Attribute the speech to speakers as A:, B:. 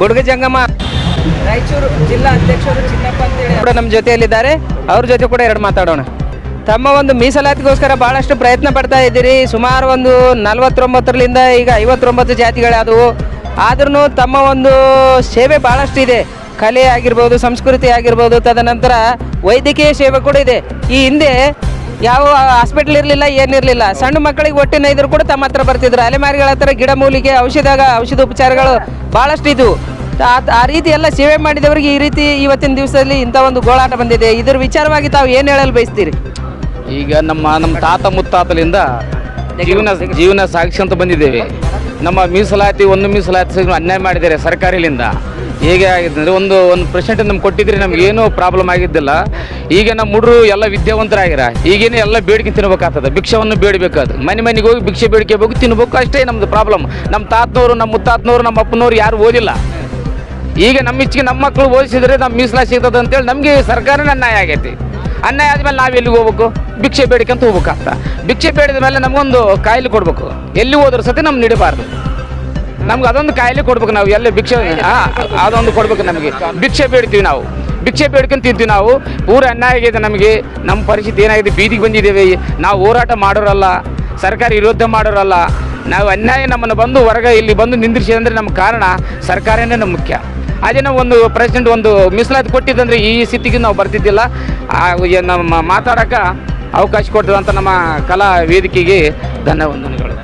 A: ಬುಡುಗ ಜಂಗಮ್ಮ. ರಾಯಚೂರು ಜಿಲ್ಲಾ ಅಧ್ಯಕ್ಷರು ಚಿನ್ನಪ್ಪ ಅಂತೇಳಿ ಕೂಡ ನಮ್ಮ ಜೊತೆಯಲ್ಲಿದ್ದಾರೆ. ಅವ್ರ ಜೊತೆ ಕೂಡ ಎರಡು ಮಾತಾಡೋಣ. ತಮ್ಮ ಒಂದು ಮೀಸಲಾತಿಗೋಸ್ಕರ ಬಹಳಷ್ಟು ಪ್ರಯತ್ನ ಪಡ್ತಾ ಇದ್ದೀರಿ. ಸುಮಾರು ಒಂದು ನಲವತ್ತೊಂಬತ್ತರಿಂದ ಈಗ ಐವತ್ತೊಂಬತ್ತು ಜಾತಿಗಳಾದವು. ಆದ್ರೂ ತಮ್ಮ ಒಂದು ಸೇವೆ ಬಹಳಷ್ಟು ಇದೆ. ಕಲೆ ಆಗಿರ್ಬೋದು ಸಂಸ್ಕೃತಿ ಆಗಿರ್ಬೋದು ತದನಂತರ ವೈದ್ಯಕೀಯ ಸೇವೆ ಕೂಡ ಇದೆ. ಈ ಹಿಂದೆ ಯಾವ ಹಾಸ್ಪಿಟಲ್ ಇರಲಿಲ್ಲ ಏನಿರಲಿಲ್ಲ ಸಣ್ಣ ಮಕ್ಕಳಿಗೆ ಹೊಟ್ಟೆ ಇದ್ರು ಕೂಡ ತಮ್ಮ ಹತ್ರ ಬರ್ತಿದ್ರು. ಅಲೆಮಾರಿಗಳ ಹತ್ರ ಗಿಡ ಮೂಲಿಕೆ ಔಷಧ ಉಪಚಾರಗಳು ಭಾಳಷ್ಟು ಇದ್ವು. ಆ- ರೀತಿ ಎಲ್ಲ ಸೇವೆ ಮಾಡಿದವರಿಗೆ ಈ ರೀತಿ ಇವತ್ತಿನ ದಿವಸದಲ್ಲಿ ಇಂಥ ಒಂದು ಗೋಳಾಟ ಬಂದಿದೆ. ಇದ್ರ ವಿಚಾರವಾಗಿ ತಾವು ಏನು ಹೇಳಲು ಬಯಸ್ತೀರಿ?
B: ಈಗ ನಮ್ಮ ನಮ್ಮ ತಾತ ಮುತ್ತಾತಲಿಂದ ಜೀವನ ಜೀವನ ಸಾಗಿಸ್ಕೊಂತ ಬಂದಿದ್ದೇವೆ. ನಮ್ಮ ಮೀಸಲಾತಿ, ಒಂದು ಮೀಸಲಾತಿ ಅನ್ಯಾಯ ಮಾಡಿದ್ದಾರೆ ಸರ್ಕಾರದಿಂದ ಹೇಗೆ ಆಗಿದೆ ಒಂದು ಒಂದು ಪರ್ಸೆಂಟ್ ನಮ್ಗೆ ಕೊಟ್ಟಿದ್ರೆ ನಮ್ಗೆ ಏನೂ ಪ್ರಾಬ್ಲಮ್ ಆಗಿದ್ದಿಲ್ಲ. ಈಗ ನಮ್ಮ ಹುಡುಗರು ಎಲ್ಲ ವಿದ್ಯಾವಂತರಾಗಿರ? ಈಗೇನು ಎಲ್ಲ ಬೇಡಿಕೆ ತಿನ್ಬೇಕಾಗ್ತದೆ. ಭಿಕ್ಷವನ್ನು ಬೇಡಬೇಕಾದ. ಮನೆ ಮನೆಗೆ ಹೋಗಿ ಭಿಕ್ಷೆ ಬೇಡಿಕೆಬೇಕು ತಿನ್ಬೇಕು ಅಷ್ಟೇ ನಮ್ಮದು ಪ್ರಾಬ್ಲಮ್ ನಮ್ಮ ತಾತನವರು, ನಮ್ಮ ಮುತ್ತಾತನವರು, ನಮ್ಮ ಅಪ್ಪನವ್ರು ಯಾರು ಓದಿಲ್ಲ. ಈಗ ನಮ್ಮ ಇಚ್ಛೆಗೆ ನಮ್ಮ ಮಕ್ಕಳು ಓದಿಸಿದ್ರೆ ನಮ್ಮ ಮೀಸಲಾತಿ ಸಿಗ್ತದೆ ಅಂತೇಳಿ ನಮಗೆ ಸರ್ಕಾರನೇ ಅನ್ಯಾಯ ಆಗೈತಿ. ಅನ್ಯಾಯ ಆದಮೇಲೆ ನಾವು ಎಲ್ಲಿಗೆ ಹೋಗ್ಬೇಕು? ಭಿಕ್ಷೆ ಬೇಡಿಕೆ ಅಂತ ಹೋಗ್ಬೇಕಾಗ್ತ ಭಿಕ್ಷೆ ಬೇಡಿದ ಮೇಲೆ ನಮಗೊಂದು ಕಾಯಿಲೆ ಕೊಡಬೇಕು. ಎಲ್ಲಿ ಹೋದ್ರ ಸತಿ ನಮ್ಗೆ ನೀಡಬಾರ್ದು. ನಮ್ಗೆ ಅದೊಂದು ಕಾಯಿಲೆ ಕೊಡ್ಬೇಕು ನಾವು, ಎಲ್ಲ ಭಿಕ್ಷೆ ಅದೊಂದು ಕೊಡ್ಬೇಕು ನಮಗೆ. ಭಿಕ್ಷೆ ಬೇಡ್ತೀವಿ ನಾವು. ಭಿಕ್ಷೆ ಬೇಡ್ಕೊಂಡು ತಿಂತೀವಿ ನಾವು. ಊರ ಅನ್ಯಾಯ ಆಗಿದೆ ನಮಗೆ. ನಮ್ಮ ಪರಿಸ್ಥಿತಿ ಏನಾಗಿದೆ? ಬೀದಿಗೆ ಬಂದಿದ್ದೇವೆ. ನಾವು ಹೋರಾಟ ಮಾಡೋರಲ್ಲ, ಸರ್ಕಾರ ವಿರೋಧ ಮಾಡೋರಲ್ಲ. ನಾವು ಅನ್ಯಾಯ ನಮ್ಮನ್ನು ಬಂದು ಹೊರಗೆ ಇಲ್ಲಿ ಬಂದು ನಿಂದಿರಿಸಿ ಅಂದರೆ ನಮ್ಮ ಕಾರಣ ಸರ್ಕಾರನೇ ನಮ್ಮ ಮುಖ್ಯ. ಅದೇ ನಾವು ಒಂದು ಪ್ರೆಸಿಡೆಂಟ್ ಒಂದು ಮೀಸಲಾತಿ ಕೊಟ್ಟಿದ್ದಂದ್ರೆ ಈ ಸ್ಥಿತಿಗೆ ನಾವು ಬರ್ತಿದ್ದಿಲ್ಲ. ನಮ್ಮ ಮಾತಾಡೋಕೆ ಅವಕಾಶ ಕೊಟ್ಟದಂತ ನಮ್ಮ ಕಲಾ ವೇದಿಕೆಗೆ ಧನ್ಯವಾದಗಳು.